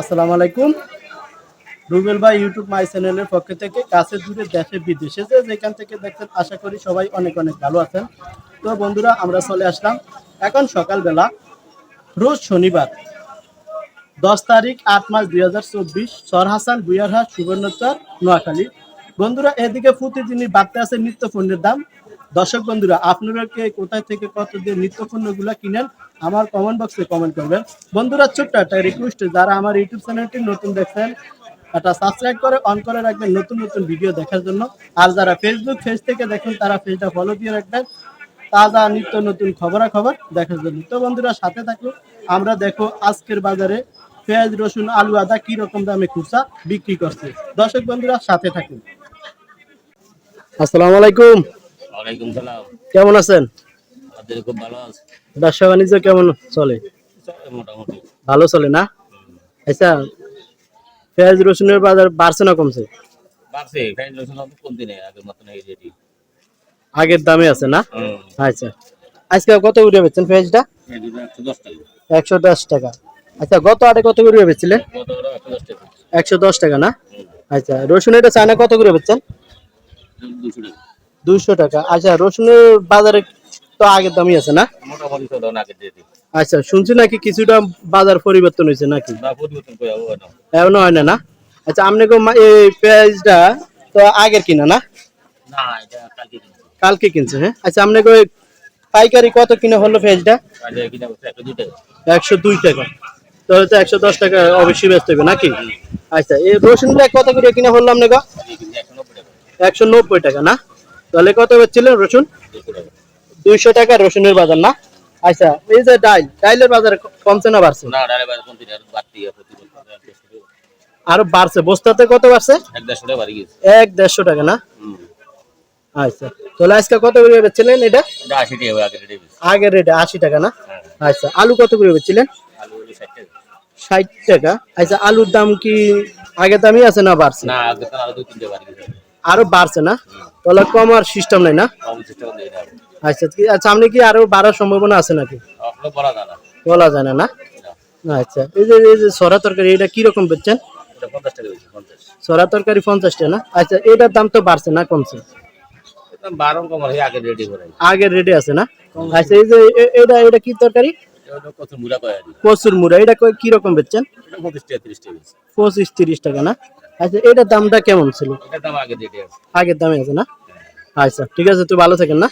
আসসালামু আলাইকুম। রুবেল ভাই ইউটিউব মাই চ্যানেলের পক্ষ থেকে কাছে দূরে দেশে, বিদেশে যে যেখান থেকে দেখছেন, আশা করি সবাই অনেক অনেক ভালো আছেন। তো বন্ধুরা, আমরা চলে আসলাম। এখন সকালবেলা, রোজ শনিবার, দশ তারিখ, আট মাস দুই হাজার চব্বিশ সর হাসান বুয়ারহাট সুবর্ণচর, নোয়াখালী। বন্ধুরা, এদিকে প্রতিদিনই বাড়তে আছে নিত্য পণ্যের দাম। দর্শক বন্ধুরা আপনারা কে কোথায় থেকে কত দিয়ে নিত্য পণ্যগুলো কিনেন, আমার কমেন্ট বক্সে কমেন্ট করবেন। বন্ধুরা, ছোট্ট একটা রিকোয়েস্ট যারা আমার ইউটিউব চ্যানেলটি নতুন দেখছেন, একটা সাবস্ক্রাইব করে অন করে রাখবেন নতুন নতুন ভিডিও দেখার জন্য। আর যারা ফেসবুক পেজ থেকে দেখেন, তারা পেজটা ফলো দিয়ে রাখবেন। তাজা নিত্য নতুন খবরাখবর দেখার জন্য। তো বন্ধুরা, সাথে থাকুন। আমরা দেখো আজকের বাজারে পেঁয়াজ, রসুন, আলু, আদা কি রকম দামে খুচরা বিক্রি করছে। দর্শক বন্ধুরা, সাথে থাকুন। আসসালামু আলাইকুম। ওয়ালাইকুম সালাম। কেমন আছেন? আমাদের খুব ভালো আছে। ব্যবসা বাণিজ্য কেমন চলে? মোটামুটি। ভালো চলে না? আচ্ছা পেঁয়াজ রসুনের বাজার বাড়ছে না কমছে? বাড়ছে ফ্যান রসুন কমতি নেই আগের মতন এই রেডি আগের দামে আছে না? আচ্ছা আজকে কত করে বেচছেন পেঁয়াজটা? একশো দশ টাকা। আচ্ছা গত আটে কত করে বেচছিলেন একশো দশ টাকা। একশো দশ টাকা না? আচ্ছা রসুন এটা চায়না কত করে বেচছেন? দুশো টাকা। দুইশো টাকা। আচ্ছা রসুনের বাজারে তো আগের দামই আছে না? আচ্ছা শুনছি নাকি কিছুটা বাজার পরিবর্তন হয়েছে নাকি? এখনও হয় না না? আচ্ছা আপনি এই পেঁয়াজটা তো আগের কিনা না? কালকে কিনছি। হ্যাঁ? আচ্ছা আপনি পাইকারি কত কিনে হলো পেঁয়াজটা? একশো দুই টাকা। তাহলে তো একশো দশ টাকা অবশ্যই ব্যস্ত হবে নাকি? আচ্ছা এই রসুনটা কত করে কিনে হলো আপনি গো এই কিনছি একশো নব্বই টাকা। একশো নব্বই টাকা না? তাহলে কত বেচছিলেন রসুন? দুইশো টাকা রসুনের বাজার না? আচ্ছা এই যে ডাইল ডাইলের বাজার কমছে না বাড়ছে? আর বাড়ছে বস্তাতে কত বাড়ছে? এক দেড়শো টাকা না? আচ্ছা তাহলে আজকে কত করে বেচছিলেন এটা? আগের রেটে আশি টাকা না? হ্যাঁ। আচ্ছা আলু কত করে বেচছিলেন? ষাট টাকা। আচ্ছা আলুর দাম কি আগের দামই আছে না বাড়ছে? আগে আরও বাড়ছে না? তাহলে কমার সিস্টেম নাই না? আচ্ছা আচ্ছা আপনি কি আরও বাড়ার সম্ভাবনা আছে নাকি? বলা যায় না। না। আচ্ছা এই যে এই যে সরা তরকারি এটা কি রকম বেচছেন? সরা তরকারি পঞ্চাশ টাকা না? আচ্ছা এটার দাম তো বাড়ছে না কমছে? আগে রেডি আছে না? আচ্ছা এই যে এটা এটা কি তরকারি? কচুর মুড়া এটা কি রকম বেচছেন? পঁচিশ তিরিশ টাকা না? আচ্ছা এটার দামটা কেমন ছিল? আগের দামে আছে না? আচ্ছা ঠিক আছে তুই ভালো থাকেন না।